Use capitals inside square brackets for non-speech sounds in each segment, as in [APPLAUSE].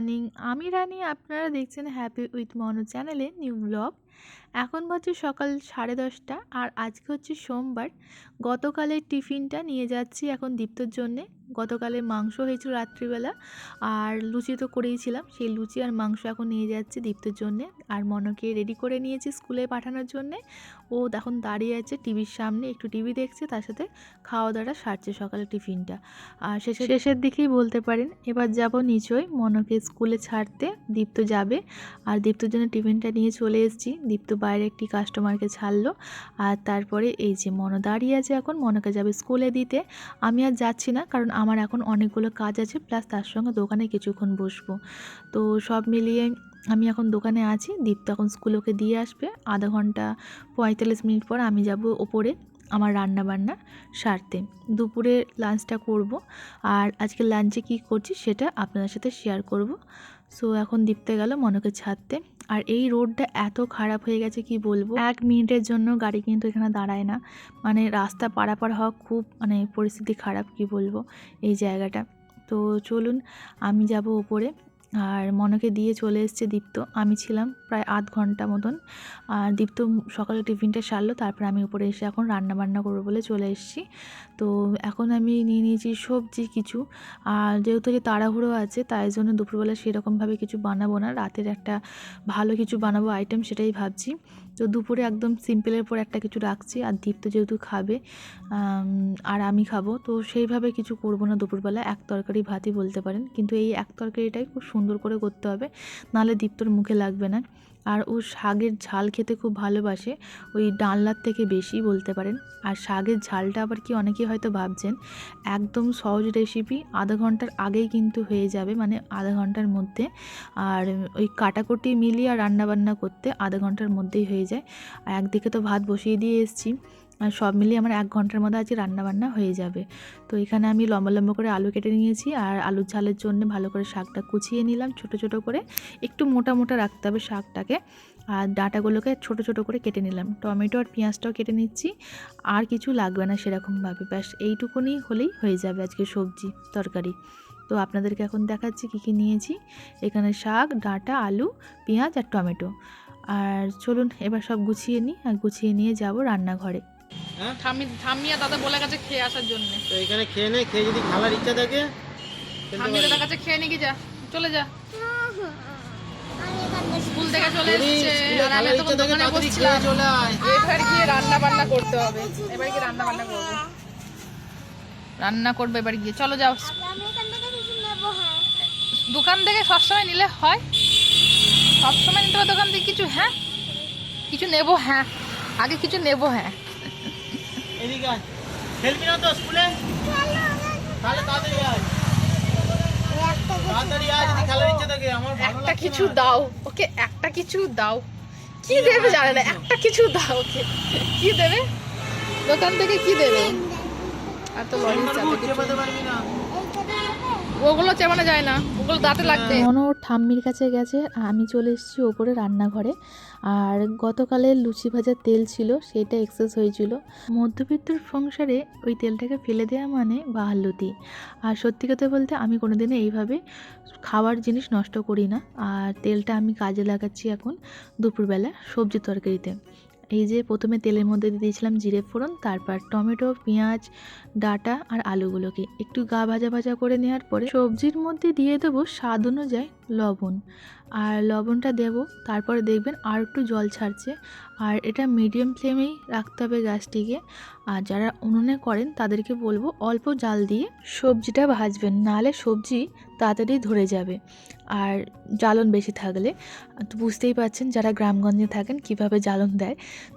Morning আমি রানি, আপনারা দেখছেন হ্যাপি উইথ মনো চ্যানেলে নিউ ব্লগ এখন বাজে সকাল সাড়ে দশটা, আর আজকে হচ্ছে সোমবার। গতকালের টিফিনটা নিয়ে যাচ্ছি এখন দীপ্তর জন্যে। গতকালে মাংস হয়েছিল রাত্রিবেলা আর লুচি তো করেইছিলাম সেই লুচি আর মাংস এখন নিয়ে যাচ্ছি দীপ্তর জন্যে। আর মনকে রেডি করে নিয়েছি স্কুলে পাঠানোর জন্যে। ও এখন দাঁড়িয়ে আছে টিভির সামনে, একটু টিভি দেখছে, তার সাথে খাওয়া দাওয়া সারছে সকালে টিফিনটা। আর শেষে শেষের দিকেই বলতে পারেন, এবার যাব নিচই, মনকে স্কুলে ছাড়তে দীপ্ত যাবে। আর দীপ্তর জন্য টিফিনটা নিয়ে চলে এসেছি। দীপ্ত বাইরে একটি কাস্টমারকে ছাড়লো। আর তারপরে এই যে মন দাঁড়িয়ে আছে এখন, মনকে যাবে স্কুলে দিতে। আমি আর যাচ্ছি না, কারণ আমার এখন অনেকগুলো কাজ আছে প্লাস তার সঙ্গে দোকানে কিছুক্ষণ বসবো। তো সব মিলিয়ে আমি এখন দোকানে আছি, দীপ্ত এখন স্কুলে ওকে দিয়ে আসবে। আধা ঘণ্টা পঁয়তাল্লিশ মিনিট পর আমি যাব ওপরে আমার রান্না বান্না সারতে। দুপুরে লাঞ্চটা করব আর আজকে লাঞ্চে কি করছি সেটা আপনাদের সাথে শেয়ার করব। সো এখন দীপ্তে গেল মনকে ছাড়তে। আর এই রোডটা এত খারাপ হয়ে গেছে, কি বলব? এক মিনিটের জন্য গাড়ি কিন্তু এখানে দাঁড়ায় না। মানে রাস্তা পারাপার হওয়া খুব মানে পরিস্থিতি খারাপ, কি বলব? এই জায়গাটা। তো চলুন, আমি যাব ওপরে। আর মনকে দিয়ে চলে এসছে দীপ্ত। আমি ছিলাম প্রায় আধ ঘণ্টা মতন। আর দীপ্ত সকালে টিফিনটা সারলো, তারপর আমি উপরে এসে এখন রান্না বান্না করব বলে চলে এসেছি। তো এখন আমি নিয়ে নিয়েছি সবজি কিছু। আর যেহেতু যে তাড়াহুড়ো আছে, তাই জন্য দুপুরবেলা সেরকমভাবে কিছু বানাবো না। রাতের একটা ভালো কিছু বানাবো আইটেম সেটাই ভাবছি। তো দুপুরে একদম সিম্পলের পর একটা কিছু রাখছি। আর দীপ্ত যেহেতু খাবে আর আমি খাব, তো সেইভাবে কিছু করব না দুপুরবেলা। এক তরকারি ভাতই বলতে পারেন। কিন্তু এই এক তরকারিটাই খুব সুন্দর করে করতে হবে। নাহলে দীপ্তর মুখে লাগবে না। আর ও শাগের ঝাল খেতে খুব ভালোবাসে। ওই ডালনার থেকে বেশি বলতে পারেন। আর শাগের ঝালটা আবার কি অনেকেই হয়তো ভাবছেন, একদম সহজ রেসিপি আধা ঘণ্টার আগেই কিন্তু হয়ে যাবে মানে আধা ঘণ্টার মধ্যে। আর ওই কাটাকুটি মিলিয়ে আর রান্নাবান্না করতে আধা ঘণ্টার মধ্যেই হয়ে যায়। আর একদিকে তো ভাত বসিয়ে দিয়ে এসেছি। আর সব মিলিয়ে আমার এক ঘণ্টার মধ্যে আজকে রান্নাবান্না হয়ে যাবে। তো এখানে আমি লম্বা লম্বা করে আলু কেটে নিয়েছি আর আলুর ঝালের জন্য ভালো করে শাকটা কুচিয়ে নিলাম। ছোট ছোট করে একটু মোটা মোটা রাখতে হবে শাকটাকে। আর ডাঁটাগুলোকে ছোট ছোট করে কেটে নিলাম। টমেটো আর পেঁয়াজটাও কেটে নিচ্ছি। আর কিছু লাগবে না সেরকমভাবে। ব্যাস, এইটুকুনি হলেই হয়ে যাবে আজকে সবজি, তরকারি। তো আপনাদেরকে এখন দেখাচ্ছি কী কী নিয়েছি। এখানে শাক, ডাঁটা, আলু, পেঁয়াজ আর টমেটো। আর চলুন এবার সব গুছিয়ে নিই। আর গুছিয়ে নিয়ে যাব রান্নাঘরে। হ্যাঁ? ঠাম্মি ঠাম্মি দাদা বলে গেছে খেয়ে আসার জন্য। তো এখানে খেয়ে নে খেয়ে যদি খাওয়ার ইচ্ছা থাকে খেতে দাদার কাছে খেয়ে নিয়ে যা চলে যা। স্কুল থেকে চলে এসেছে আর আমি খাওয়ার তখন ইচ্ছা থাকে দোকানে বসছিলাম। খেয়ে চলে আয়। এবার গিয়ে রান্না বান্না করতে হবে। এবার গিয়ে রান্না বান্না করব। রান্না করবে এবার গিয়ে। চলো যাও। দোকান থেকে সবসময় নিলে হয়। সবসময় নিতে হবে দোকান থেকে। কিছু হ্যাঁ কিছু নেব হ্যাঁ। আগে কিছু নেব হ্যাঁ। এদিকে আয়। খেলবি না তো স্কুলে? তাহলে তাড়াতাড়ি আয়। তাড়াতাড়ি আয় যদি খেলার ইচ্ছা থাকে। আমার একটা কিছু দাও। ওকে একটা কিছু দাও। কি দেবে জানে না একটা কিছু দাও ওকে। কি দেবে? দোকান থেকে কি দেবে? আর তো লরির চাপে কিছু পারবি না। ওগুলো চেপানো যায় না, ওগুলো দাঁতে লাগবে মন ওর ঠাম্মির কাছে গেছে, আমি চলে এসেছি ওপরে রান্নাঘরে। আর গতকালের লুচি ভাজার তেল ছিল, সেটা এক্সেস হয়েছিল। মধ্যবিত্তর সংসারে ওই তেলটাকে ফেলে দেওয়া মানে বাহাল্যতি। আর সত্যি কথা বলতে, আমি কোনোদিনও এইভাবে খাওয়ার জিনিস নষ্ট করি না। আর তেলটা আমি কাজে লাগাচ্ছি এখন দুপুরবেলা সবজি তরকারিতে। এই যে প্রথমে তেলের মধ্যে দিয়ে দিয়েছিলাম জিরে ফোড়ন, তারপর টমেটো, পেঁয়াজ, ডাটা আর আলুগুলোকে। একটু গা ভাজা ভাজা করে নেওয়ার পরে সবজির মধ্যে দিয়ে দেবো স্বাদ অনুযায়ী লবণ। আর লবণটা দেব, তারপরে দেখবেন আর একটু জল ছাড়ছে। আর এটা মিডিয়াম ফ্লেমেই রাখতে হবে গ্যাসটিকে আর যারা উনুনে করেন, তাদেরকে বলব অল্প জাল দিয়ে সবজিটা ভাজবেন, নাহলে সবজি তাড়াতাড়ি ধরে যাবে। আর জ্বালন বেশি থাকলে, তো বুঝতেই পারছেন যারা গ্রামগঞ্জে থাকেন কীভাবে জ্বালন দেয়।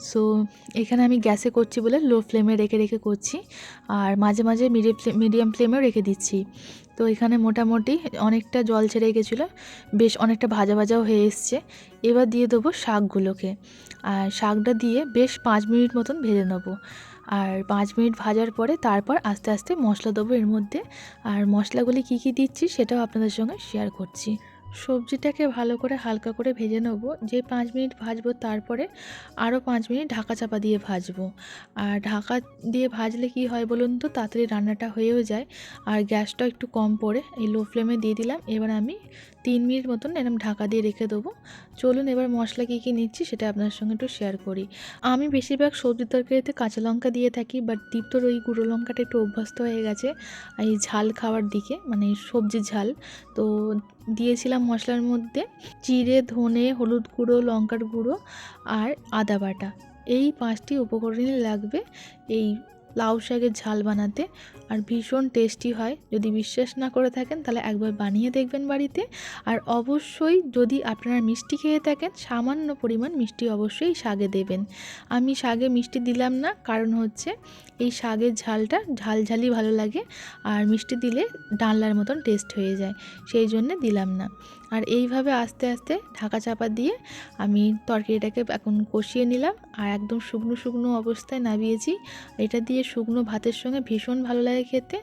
সো এখানে আমি গ্যাসে করছি বলে লো ফ্লেমে রেখে রেখে করছি। আর মাঝে মাঝে মিডিয়াম ফ্লেম মিডিয়াম ফ্লেমেও রেখে দিচ্ছি। তো এখানে মোটামুটি অনেকটা জল ছেড়ে গেছিল, বেশ অনেকটা ভাজা ভাজাও হয়ে এসছে। এবার দিয়ে দেবো শাকগুলোকে। আর শাকটা দিয়ে বেশ পাঁচ মিনিট মতন ভেজে নেব। আর পাঁচ মিনিট ভাজার পরে তারপর আস্তে আস্তে মশলা দেবো এর মধ্যে। আর মশলাগুলি কী কী দিচ্ছি সেটাও আপনাদের সঙ্গে শেয়ার করছি। সবজিটাকে ভালো করে হালকা করে ভেজে নেব। যে পাঁচ মিনিট ভাজবো তারপরে আরও পাঁচ মিনিট ঢাকা চাপা দিয়ে ভাজবো। আর ঢাকা দিয়ে ভাজলে কি হয় বলুন তো? তাড়াতাড়ি রান্নাটা হয়েও যায়। আর গ্যাসটা একটু কম পড়ে, এই লো ফ্লেমে দিয়ে দিলাম। এবার আমি তিন মিনিট মতন এরকম ঢাকা দিয়ে রেখে দেবো। চলুন এবার মশলা কী কী নিচ্ছি সেটা আপনার সঙ্গে একটু শেয়ার করি। আমি বেশিরভাগ সবজি তরকারিতে কাঁচা লঙ্কা দিয়ে থাকি, বাট দীপ্তর ওই গুঁড়ো লঙ্কাটা একটু অভ্যস্ত হয়ে গেছে, এই ঝাল খাওয়ার দিকে মানে সবজির ঝাল। তো দিয়েছিলাম মশলার মধ্যে জিরে ধনে, হলুদ গুঁড়ো, লঙ্কার গুঁড়ো আর আদা বাটা। এই পাঁচটি উপকরণই লাগবে এই লাউ শাকের ঝাল বানাতে আর ভীষণ টেস্টি হয়। যদি বিশ্বাস না করে থাকেন, তাহলে একবার বানিয়ে দেখবেন বাড়িতে। আর অবশ্যই যদি আপনারা মিষ্টি খেয়ে থাকেন, সামান্য পরিমাণ মিষ্টি অবশ্যই শাগে দেবেন। আমি শাগে মিষ্টি দিলাম না, কারণ হচ্ছে এই শাগের ঝালটা ঝালঝালি ভালো লাগে আর মিষ্টি দিলে ডালনার মতন টেস্ট হয়ে যায়। সেই জন্যে দিলাম না। আর এইভাবে আস্তে আস্তে ঢাকা চাপা দিয়ে আমি তরকারিটাকে এখন কষিয়ে নিলাম আর একদম শুকনো শুকনো অবস্থায় নামিয়েছি এটা দিয়ে শুকনো ভাতের সঙ্গে ভীষণ ভালো লাগে খেতে।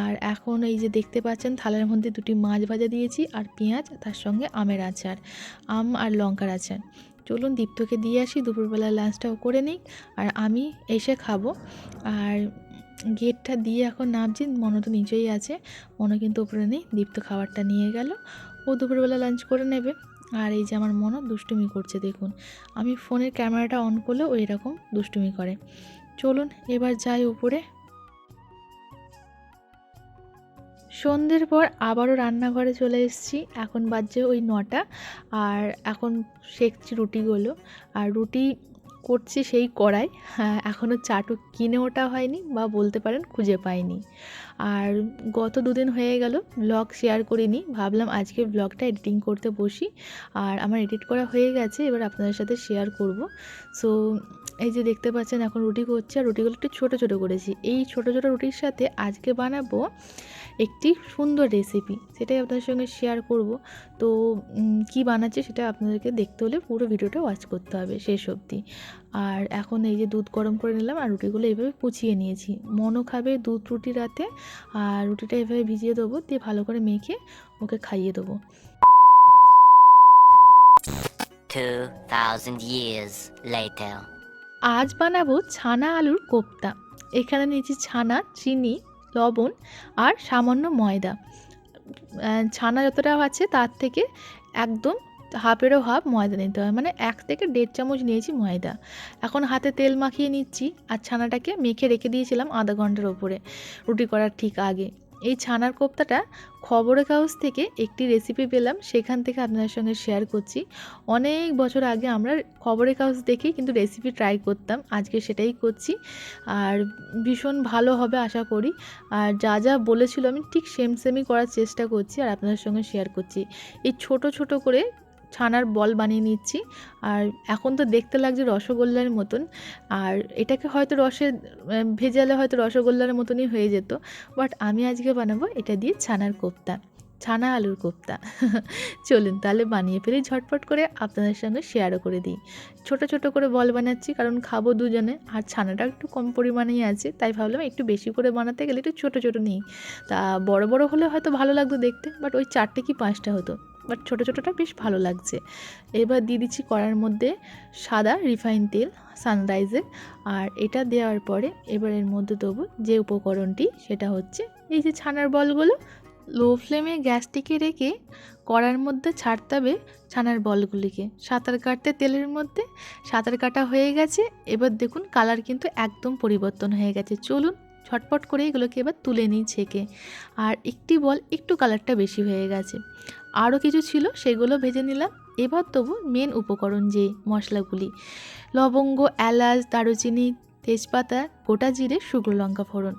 আর এখন এই যে দেখতে পাচ্ছেন থালার মধ্যে দুটি মাছ ভাজা দিয়েছি আর পেঁয়াজ, তার সঙ্গে আমের আচার, আম আর লঙ্কার আচার। চলুন দীপ্তকে দিয়ে আসি, দুপুরবেলা লাঞ্চটাও করে নিই আর আমি এসে খাব। আর গেটটা দিয়ে এখন নামছি মনো তো নিচেই আছে মনো কিন্তু উপরে নেই, দীপ্ত খাবারটা নিয়ে গেল। ও দুপুরবেলা লাঞ্চ করে নেবে। আর এই যে আমার মনো দুষ্টুমি করছে, দেখুন। আমি ফোনের ক্যামেরাটা অন করলেও ও এরকম দুষ্টুমি করে। চলুন, এবার যাই উপরে। সন্ধ্যের পর আবারও রান্নাঘরে চলে এসেছি। এখন বাজছে ওই নটা। আর এখন সেকছি রুটিগুলো আর রুটি করছি সেই কড়াই। হ্যাঁ এখনও চাটু কিনে ওটা হয়নি বা বলতে পারেন খুঁজে পাইনি। আর গত দুদিন হয়ে গেল ব্লগ শেয়ার করিনি। ভাবলাম আজকে ব্লগটা এডিটিং করতে বসি। আর আমার এডিট করা হয়ে গেছে, এবার আপনাদের সাথে শেয়ার করব। সো এই যে দেখতে পাচ্ছেন এখন রুটি করছি আর রুটিগুলো একটু ছোটো ছোটো করেছি। এই ছোটো ছোটো রুটির সাথে আজকে বানাবো একটি সুন্দর রেসিপি সেটাই আপনাদের সঙ্গে শেয়ার করব। তো কি বানাচ্ছি সেটা আপনাদেরকে দেখতে হলে পুরো ভিডিওটা ওয়াচ করতে হবে শেষ অবধি। আর এখন এই যে দুধ গরম করে নিলাম আর রুটিগুলো এইভাবে কুচিয়ে নিয়েছি। মনও খাবে দুধ রুটি রাতে আর রুটিটা এভাবে ভিজিয়ে দেবো দিয়ে ভালো করে মেখে ওকে খাইয়ে দেবো। 2,000 years later. আজ বানাবো ছানা আলুর কোপ্তা। এখানে নিয়েছি ছানা, চিনি, লবণ আর সামান্য ময়দা। ছানা যতটা আছে তার থেকে একদম হাফেরও হাফ ময়দা নিতে হয় মানে এক থেকে দেড় চামচ নিয়েছি ময়দা। এখন হাতে তেল মাখিয়ে নিচ্ছি আর ছানাটাকে মেখে রেখে দিয়েছিলাম আধা ঘণ্টার ওপরে। রুটি করার ঠিক আগে। এই ছানার কোপ্তাটা খবরের কাগজ থেকে একটি রেসিপি পেলাম, সেখান থেকে আপনাদের সঙ্গে শেয়ার করছি। অনেক বছর আগে আমরা খবরের কাগজ দেখেই কিন্তু রেসিপি ট্রাই করতাম, আজকে সেটাই করছি। আর ভীষণ ভালো হবে আশা করি। আর যা যা বলেছিল আমি ঠিক সেম সেমই করার চেষ্টা করছি আর আপনাদের সঙ্গে শেয়ার করছি। এই ছোট ছোট করে ছানার বল বানিয়ে নিচ্ছি। আর এখন তো দেখতে লাগছে রসগোল্লার মতন। আর এটাকে হয়তো রসে ভেজালে হয়তো রসগোল্লার মতনই হয়ে যেত। বাট আমি আজকে বানাবো এটা দিয়ে ছানার কোপ্তা, ছানা আলুর কোপ্তা। [LAUGHS] চলুন তাহলে বানিয়ে ফেলি, ঝটপট করে আপনাদের সঙ্গে শেয়ারও করে দিই। ছোট ছোট করে বল বানাচ্ছি, কারণ খাব দুজনে। আর ছানাটা একটু কম পরিমাণেই আছে, তাই ভাবলাম একটু বেশি করে বানাতে গেলে একটু ছোট ছোট নিই। তা বড় বড় হলে হয়তো ভালো লাগতো দেখতে, বাট ওই চারটে কি পাঁচটা হতো? বাট ছোটো ছোটোটা বেশ ভালো লাগছে। এবার দিয়ে দিচ্ছি কড়ার মধ্যে সাদা রিফাইন তেল, সানরাইজের, আর এটা দেওয়ার পরে এবার এর মধ্যে দেবো যে উপকরণটি, সেটা হচ্ছে এই যে ছানার বলগুলো লো ফ্লেমে গ্যাসটিকে রেখে কড়ার মধ্যে ছাড়তে হবে ছানার বলগুলিকে। সাঁতার কাটতে তেলের মধ্যে, সাঁতার কাটা হয়ে গেছে, এবার দেখুন কালার কিন্তু একদম পরিবর্তন হয়ে গেছে। চলুন ঝটপট করে এগুলোকে এবার তুলে নিই ছেঁকে। আর একটি বল একটু কালারটা বেশি হয়ে গেছে। আরও কিছু ছিল, সেগুলো ভেজে নিলাম। এবার তবু মেন উপকরণ যে মশলাগুলি, লবঙ্গ, এলাচ, দারুচিনি, তেজপাতা, গোটা জিরে, শুকনো লঙ্কা ফোড়ন,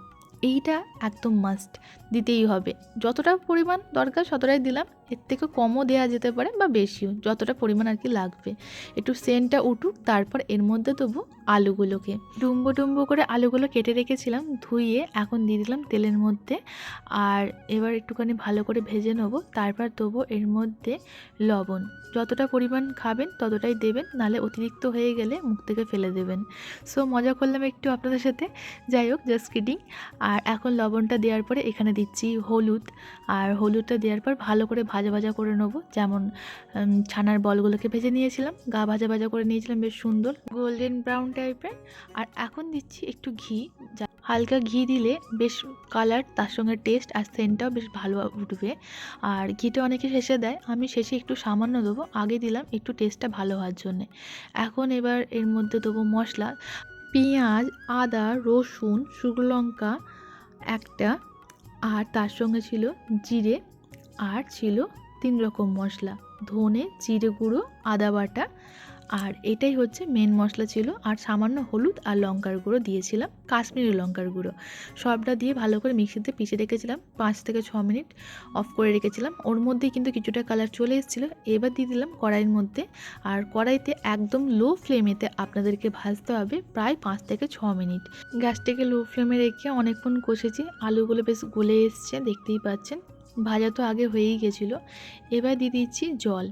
এইটা একদম মাস্ট দিতেই হবে। যতটা পরিমাণ দরকার ততটাই দিলাম। এর থেকে কমও দেওয়া যেতে পারে বা বেশিও। যতটা পরিমাণ আর কি লাগবে। একটু সেন্টটা উঠুক, তারপর এর মধ্যে দেবো আলুগুলোকে। ডুম্বো ডুম্বো করে আলুগুলো কেটে রেখেছিলাম ধুইয়ে এখন দিয়ে দিলাম তেলের মধ্যে। আর এবার একটুখানি ভালো করে ভেজে নেব। তারপর দেবো এর মধ্যে লবণ। যতটা পরিমাণ খাবেন ততটাই দেবেন নালে অতিরিক্ত হয়ে গেলে মুখ থেকে ফেলে দেবেন। সো মজা করলাম একটু আপনাদের সাথে। যাই হোক জাস্ট কিডিং আর এখন লবণটা দেওয়ার পরে এখানে দিচ্ছি হলুদ। আর হলুদটা দেওয়ার পর ভালো করে ভাজা ভাজা করে নেব। যেমন ছানার বলগুলোকে ভেজে নিয়েছিলাম। গা ভাজা ভাজা করে নিয়েছিলাম, বেশ সুন্দর। গোল্ডেন ব্রাউন টাইপের আর এখন দিচ্ছি একটু ঘি। যা, হালকা ঘি দিলে বেশ কালার তার সঙ্গে টেস্ট আর সেন্টটাও বেশ ভালো উঠবে। আর ঘিটা অনেকে শেষে দেয়। আমি শেষে একটু সামান্য দেবো। আগে দিলাম একটু টেস্টটা ভালো হওয়ার জন্যে। এখন এবার এর মধ্যে দেবো মশলা। পেঁয়াজ, আদা, রসুন, শুকনো লঙ্কা একটা আর তার সঙ্গে ছিল জিরে আর ছিল তিন রকম মশলা, ধনে, জিরে গুঁড়ো, আদা বাটা আর এটাই হচ্ছে মেন মশলা ছিল। আর সামান্য হলুদ আর লঙ্কার গুঁড়ো দিয়েছিলাম, কাশ্মীরি লঙ্কার গুঁড়ো। সবটা দিয়ে ভালো করে মিক্সিতে পিষে রেখেছিলাম, পাঁচ থেকে ছ মিনিট অফ করে রেখেছিলাম। ওর মধ্যেই কিন্তু কিছুটা কালার চলে এসেছিল, এবার দিয়ে দিলাম কড়াইয়ের মধ্যে। আর কড়াইতে একদম লো ফ্লেমেতে আপনাদেরকে ভাজতে হবে প্রায় পাঁচ থেকে ছ মিনিট। গ্যাসটাকে লো ফ্লেমে রেখে অনেকক্ষণ কষেছি, আলুগুলো বেশ গলে এসছে, দেখতেই পাচ্ছেন। ভাজা তো আগে হয়েই গেছিল। এবার দিয়ে দিচ্ছি জল।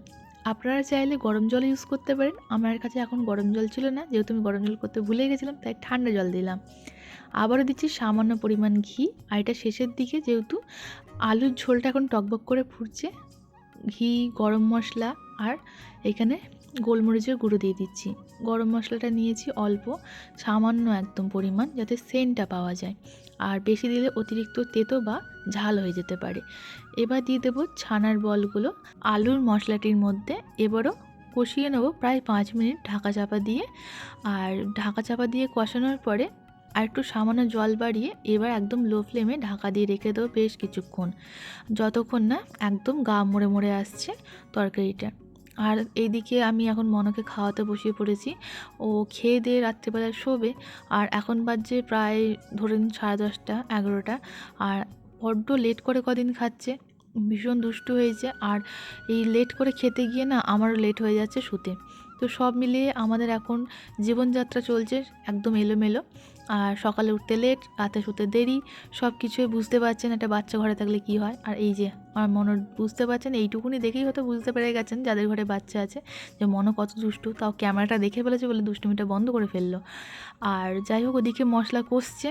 আপনারা চাইলে গরম জল ইউজ করতে পারেন। আমার কাছে এখন গরম জল ছিল না, যেহেতু আমি গরম জল করতে ভুলে গেছিলাম, তাই ঠান্ডা জল দিলাম। আবারও দিচ্ছি সামান্য পরিমাণ ঘি, আর এটা শেষের দিকে যেহেতু আলুর ঝোলটা এখন টকবক করে ফুটছে, ঘি, গরম মশলা, আর এখানে গোলমরিচের গুঁড়ো দিয়ে দিচ্ছি। গরম মশলাটা নিয়েছি অল্প, সামান্য একদম পরিমাণ যাতে সেন্টটা পাওয়া যায়। আর বেশি দিলে অতিরিক্ত তেতো বা ঝাল হয়ে যেতে পারে। এবার দিয়ে দেবো ছানার বলগুলো। আলুর মশলাটির মধ্যে এবারও কষিয়ে নেব প্রায় পাঁচ মিনিট ঢাকা চাপা দিয়ে। আর ঢাকা চাপা দিয়ে কষানোর পরে আর একটু সামান্য জল বাড়িয়ে এবার একদম লো ফ্লেমে ঢাকা দিয়ে রেখে দেবো বেশ কিছুক্ষণ। যতক্ষণ না একদম গা মরে মরে আসছে তরকারিটা। আর এইদিকে আমি এখন মনকে খাওয়াতে বসিয়ে পড়েছি। ও খেয়ে দিয়ে রাত্রিবেলায় শোবে আর এখন বাজছে প্রায় ধরেন সাড়ে দশটা, এগারোটা। আর বড্ড লেট করে কদিন খাচ্ছে, ভীষণ দুষ্টু হয়েছে। আর এই লেট করে খেতে গিয়ে না আমারও লেট হয়ে যাচ্ছে শুতে। তো সব মিলিয়ে আমাদের এখন জীবনযাত্রা চলছে একদম এলোমেলো। আর সকালে উঠতে লেট রাতে শুতে দেরি সব কিছুই বুঝতে পারছেন একটা বাচ্চা ঘরে থাকলে কি হয়। আর এই যে, আমার মনে বুঝতে পারছেন, এইটুকুনি দেখেই হয়তো বুঝতে পেরে গেছেন যাদের ঘরে বাচ্চা আছে, যে মনে কত দুষ্টু, তাও ক্যামেরাটা দেখে ফেলেছে বলে দুষ্টুমিটা বন্ধ করে ফেলল। আর যাই হোক, ওদিকে মশলা কষছে,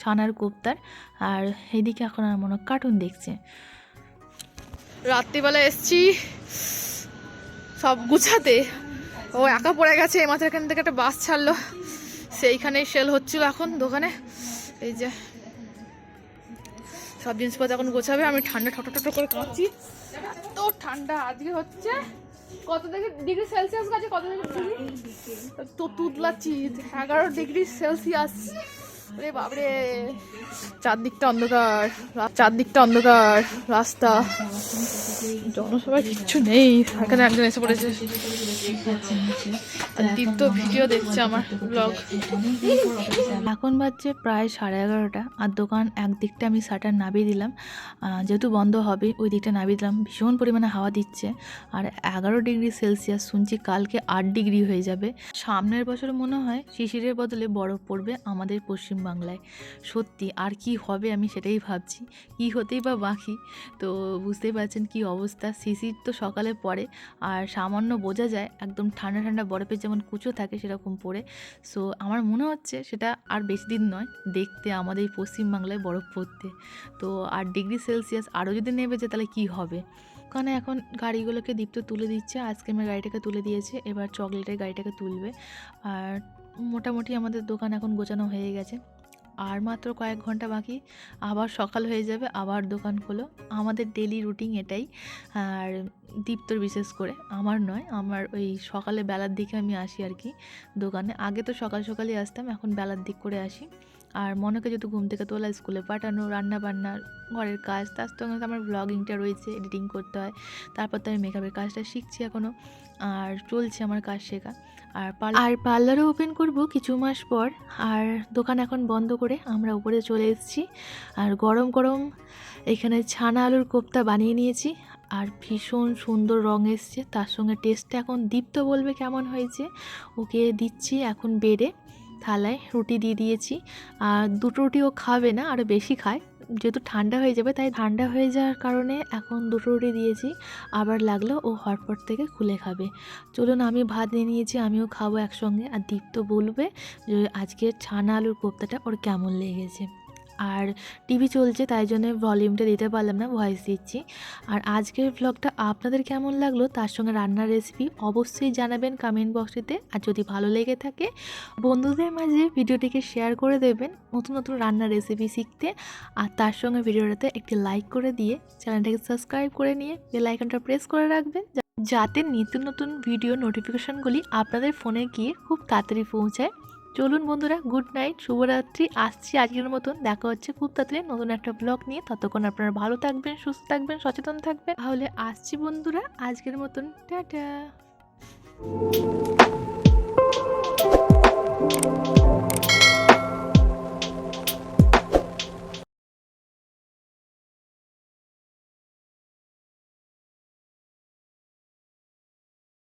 ছানার কোপ্তার, আর এইদিকে এখন আমার মনে কার্টুন দেখছে। রাত্রিবেলা এসছি, সব গুছাতে। ও একা পড়ে গেছে, এই মাথার এখান থেকে একটা বাস ছাড়লো। সেইখানেই সেল হচ্ছিল এখন দোকানে। এই যে, সব জিনিসপত্র এখন গোছাবে, আমি ঠান্ডা ঠটো ঠটো করে কাঁপছি। এত ঠান্ডা, আজকে হচ্ছে কত থেকে ডিগ্রি সেলসিয়াস গেছে, কত ডিগ্রি তো তুতলাচ্ছি, এগারো ডিগ্রি সেলসিয়াস রে বাবরে চারদিকটা অন্ধকার চারদিকটা অন্ধকার, রাস্তা। জনসভায় কিচ্ছু নেই, এখানে একজন এসে পড়েছে। দীপ্ত ভিডিও দেখছে আমার ব্লগ এখন বাজছে প্রায় সাড়ে এগারোটা, আর দোকান একদিকটা আমি শাটার নামিয়ে দিলাম। যেহেতু বন্ধ হবে ওই দিকটা নামিয়ে দিলাম। ভীষণ পরিমাণে হাওয়া দিচ্ছে। আর এগারো ডিগ্রি সেলসিয়াস, শুনছি কালকে আট ডিগ্রি হয়ে যাবে। সামনের বছর মনে হয় শিশিরের বদলে বরফ পড়বে আমাদের পশ্চিমবাংলায়। সত্যি, আর কি হবে আমি সেটাই ভাবছি। কি হতেই বা বাকি? তো বুঝতেই পারছেন কি অবস্থা। শিশির তো সকালে পড়ে আর সামান্য বোঝা যায় একদম ঠান্ডা ঠান্ডা বরফের যেমন কুচো থাকে সেরকম পড়ে। সো আমার মনে হচ্ছে সেটা আর বেশি দিন নয়, দেখতে আমাদের এই পশ্চিমবাংলায় বরফ পড়তে। তো আর ডিগ্রি সেলসিয়াস আরও যদি নেমে যায় তাহলে কী হবে? ওখানে এখন গাড়িগুলোকে দীপ্ত তুলে দিচ্ছে, আইসক্রিমের গাড়িটাকে তুলে দিয়েছে, এবার চকলেটের গাড়িটাকে তুলবে। আর মোটামুটি আমাদের দোকান এখন গোছানো হয়ে গেছে। আর মাত্র কয়েক ঘণ্টা বাকি, আবার সকাল হয়ে যাবে, আবার দোকান খোলো। আমাদের ডেলি রুটিন এটাই। আর দীপ্তর বিশেষ করে, আমার নয়, আমার ওই সকালে বেলার দিকে আমি আসি আর কি দোকানে। আগে তো সকাল সকালই আসতাম, এখন বেলার দিক করে আসি। আর মনেকে যেহেতু ঘুম থেকে তোলা, স্কুলে পাঠানো রান্না বান্না ঘরের কাজ, তার সঙ্গে আমার ব্লগিংটা রয়েছে এডিটিং করতে হয়। তারপর তো আমি মেকআপের কাজটা শিখছি এখনও আর চলছে আমার কাজ শেখা। আর আর পার্লারও ওপেন করব কিছু মাস পর, আর দোকান এখন বন্ধ করে আমরা উপরে চলে এসেছি। আর গরম গরম এখানে ছানা আলুর কোপ্তা বানিয়ে নিয়েছি, আর ভীষণ সুন্দর রং এসছে। তার সঙ্গে টেস্টটা এখন দীপ্ত বলবে কেমন হয়েছে, ওকে দিচ্ছি এখন বেড়ে। থালায় রুটি দিয়ে দিয়েছি। আর দুটো রুটিও খাবে না আরও বেশি খায়। যেহেতু ঠান্ডা হয়ে যাবে, তাই ঠান্ডা হয়ে যাওয়ার কারণে এখন দুটো রুটি দিয়েছি। আবার লাগল ও হটপট থেকে খুলে খাবে। চলুন, আমি ভাত নিয়ে নিয়েছি, আমিও খাব একসঙ্গে। আর দীপ্ত বলবে যে আজকের ছানা আলুর কোপ্তাটা ওর কেমন লেগেছে। আর টিভি চলছে, তাই জন্য ভলিউমটা দিতে পারলাম না ভয়েস দিচ্ছি। আর আজকের ব্লগটা আপনাদের কেমন লাগল, তার সঙ্গে রান্নার রেসিপি অবশ্যই জানাবেন কমেন্ট বক্সেতে আর যদি ভালো লেগে থাকে, বন্ধুদের মাঝে ভিডিওটিকে শেয়ার করে দেবেন নতুন নতুন রান্নার রেসিপি শিখতে। আর তার সঙ্গে ভিডিওটাতে একটি লাইক করে দিয়ে চ্যানেলটাকে সাবস্ক্রাইব করে নিয়ে বেল আইকনটা প্রেস করে রাখবেন। যাতে নিত্য নতুন ভিডিও নোটিফিকেশনগুলি আপনাদের ফোনে গিয়ে খুব তাড়াতাড়ি পৌঁছায়। চলুন বন্ধুরা গুড নাইট শুভরাত্রি। আসছি আজকের মতন। দেখা হচ্ছে খুব তাড়াতাড়ি নতুন একটা ব্লগ নিয়ে। ততক্ষণ আপনারা ভালো থাকবেন, সুস্থ থাকবেন, সচেতন থাকবেন। তাহলে আসছি বন্ধুরা, আজকের মতন। টাটা।